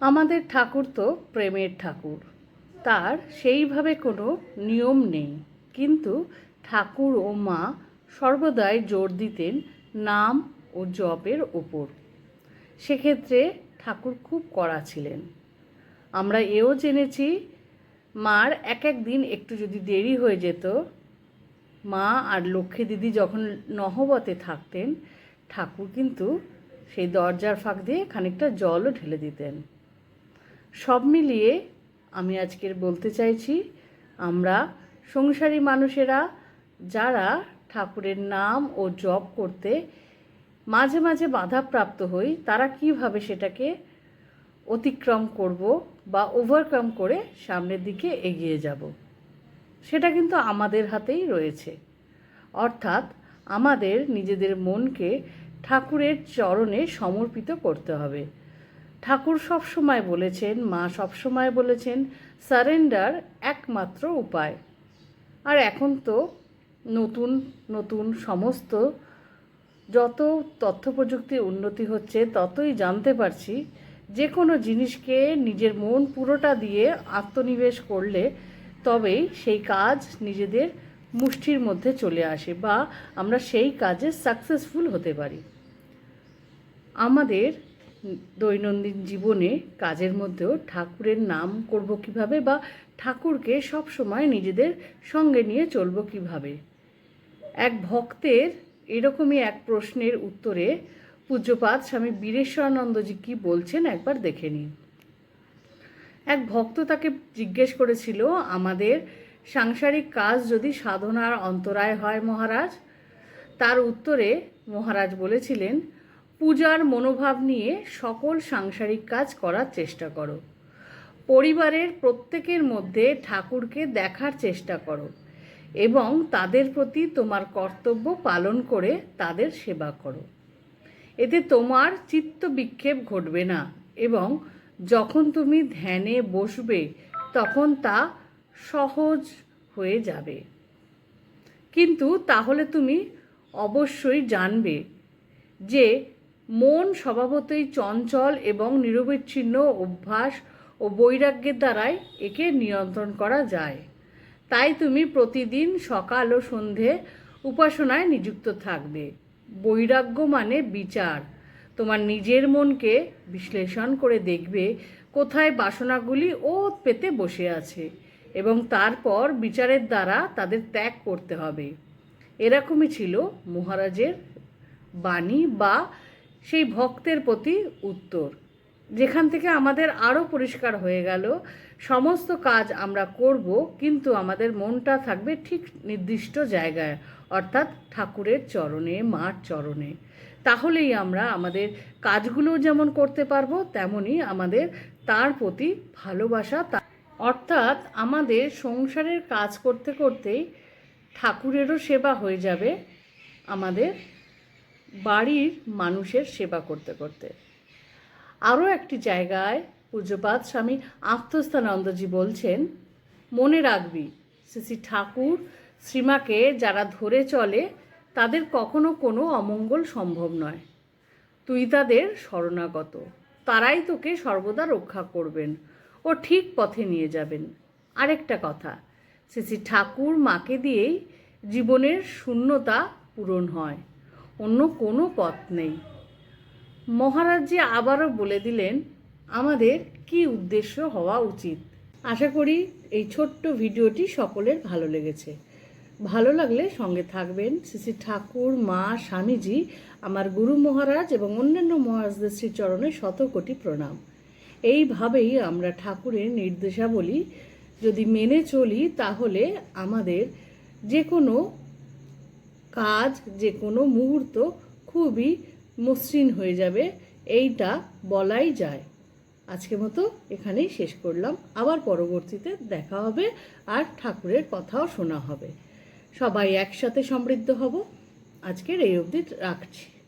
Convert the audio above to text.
আমাদের ঠাকুর তো প্রেমের ঠাকুর। তার সেইভাবে কোনো নিয়ম নেই। কিন্তু ঠাকুর ও মা সর্বদাই জোর দিতেন নাম ও জপের ওপর। সেক্ষেত্রে ঠাকুর খুব কড়া ছিলেন। আমরা এও জেনেছি, মার এক এক দিন একটু যদি দেরি হয়ে যেত, মা আর লক্ষ্মী দিদি যখন নহবতে থাকতেন, ঠাকুর কিন্তু সেই দরজার ফাঁক দিয়ে খানিকটা জলও ঢেলে দিতেন। সব মিলিয়ে আমি আজকের বলতে চাইছি, আমরা সংসারী মানুষেরা যারা ঠাকুরের নাম ও জপ করতে মাঝে মাঝে বাধাপ্রাপ্ত হই, তারা কীভাবে সেটাকে অতিক্রম করব বা ওভারকাম করে সামনের দিকে এগিয়ে যাব? সেটা কিন্তু আমাদের হাতেই রয়েছে। অর্থাৎ আমাদের নিজেদের মনকে ঠাকুরের চরণে সমর্পিত করতে হবে। ঠাকুর সবসময় বলেছেন, মা সবসময় বলেছেন, সারেন্ডার একমাত্র উপায়। আর এখন তো নতুন নতুন সমস্ত যত তথ্য প্রযুক্তির উন্নতি হচ্ছে, ততই জানতে পারছি যে কোনো জিনিসকে নিজের মন পুরোটা দিয়ে আত্মনিবেশ করলে তবেই সেই কাজ নিজেদের মুষ্টির মধ্যে চলে আসে বা আমরা সেই কাজে সাকসেসফুল হতে পারি। আমাদের দৈনন্দিন জীবনে কাজের মধ্যেও ঠাকুরের নাম করব কীভাবে বা ঠাকুরকে সব সময় নিজেদের সঙ্গে নিয়ে চলব কীভাবে? এক ভক্তের এরকমই এক প্রশ্নের উত্তরে পূজ্যপাত স্বামী বীরেশ্বরানন্দজি কি বলছেন একবার দেখে নিন। এক ভক্ত তাকে জিজ্ঞেস করেছিল, আমাদের সাংসারিক কাজ যদি সাধনার অন্তরায় হয় মহারাজ? তার উত্তরে মহারাজ বলেছিলেন পূজার মনোভাব নিয়ে সকল সাংসারিক কাজ করার চেষ্টা করো। পরিবারের প্রত্যেকের মধ্যে ঠাকুরকে দেখার চেষ্টা করো এবং তাদের প্রতি তোমার কর্তব্য পালন করে তাদের সেবা করো। এতে তোমার চিত্ত বিক্ষেপ ঘটবে না এবং যখন তুমি ধ্যানে বসবে তখন তা সহজ হয়ে যাবে। কিন্তু তাহলে তুমি অবশ্যই জানবে যে মন স্বভাবতই চঞ্চল এবং নিরবিচ্ছিন্ন অভ্যাস ও বৈরাগ্যের দ্বারাই একে নিয়ন্ত্রণ করা যায়। তাই তুমি প্রতিদিন সকাল ও সন্ধে উপাসনায় নিযুক্ত থাকবে। বৈরাগ্য মানে বিচার। তোমার নিজের মনকে বিশ্লেষণ করে দেখবে কোথায় বাসনাগুলি ও পেতে বসে আছে এবং তারপর বিচারের দ্বারা তাদের ত্যাগ করতে হবে। এরকমই ছিল মহারাজের বাণী বা সেই ভক্তের প্রতি উত্তর। যেখান থেকে আমাদের আরও পরিষ্কার হয়ে গেল, সমস্ত কাজ আমরা করব, কিন্তু আমাদের মনটা থাকবে ঠিক নির্দিষ্ট জায়গায়, অর্থাৎ ঠাকুরের চরণে, মার চরণে। তাহলেই আমরা আমাদের কাজগুলো যেমন করতে পারব, তেমনই আমাদের তার প্রতি ভালোবাসা অর্থাৎ আমাদের সংসারের কাজ করতে করতেই ঠাকুরেরও সেবা হয়ে যাবে আমাদের বাড়ির মানুষের সেবা করতে করতে। আরও একটি জায়গায় পূজ্যপাত স্বামী আত্মস্থানন্দজি বলছেন, মনে রাখবি শ্রী ঠাকুর শ্রীমাকে যারা ধরে চলে, তাদের কখনো কোনো অমঙ্গল সম্ভব নয়। তুই তাদের শরণাগত, তারাই তোকে সর্বদা রক্ষা করবেন ও ঠিক পথে নিয়ে যাবেন। আরেকটা কথা শ্রী ঠাকুর মাকে দিয়েই জীবনের শূন্যতা পূরণ হয়। অন্য কোনো পথ নেই। মহারাজ যে আবারও বলে দিলেন, আমাদের কি উদ্দেশ্য হওয়া উচিত? আশা করি এই ছোট্ট ভিডিওটি সকলের ভালো লেগেছে। ভালো লাগলে সঙ্গে থাকবেন শ্রী ঠাকুর, মা, স্বামীজি, আমার গুরু মহারাজ এবং অন্যান্য মহারাজদের শ্রীচরণে শত কোটি প্রণাম। এইভাবেই আমরা ঠাকুরের নির্দেশাবলী যদি মেনে চলি, তাহলে আমাদের যে কোনো কাজ যে কোনো মুহূর্ত খুবই মসৃণ হয়ে যাবে, এইটা বলাই যায়। আজকে মতো এখানেই শেষ করলাম। আবার পরবর্তীতে দেখা হবে আর ঠাকুরের কথাও শোনা হবে। সবাই একসাথে সমৃদ্ধ হব। আজকের এই অবধি রাখছি।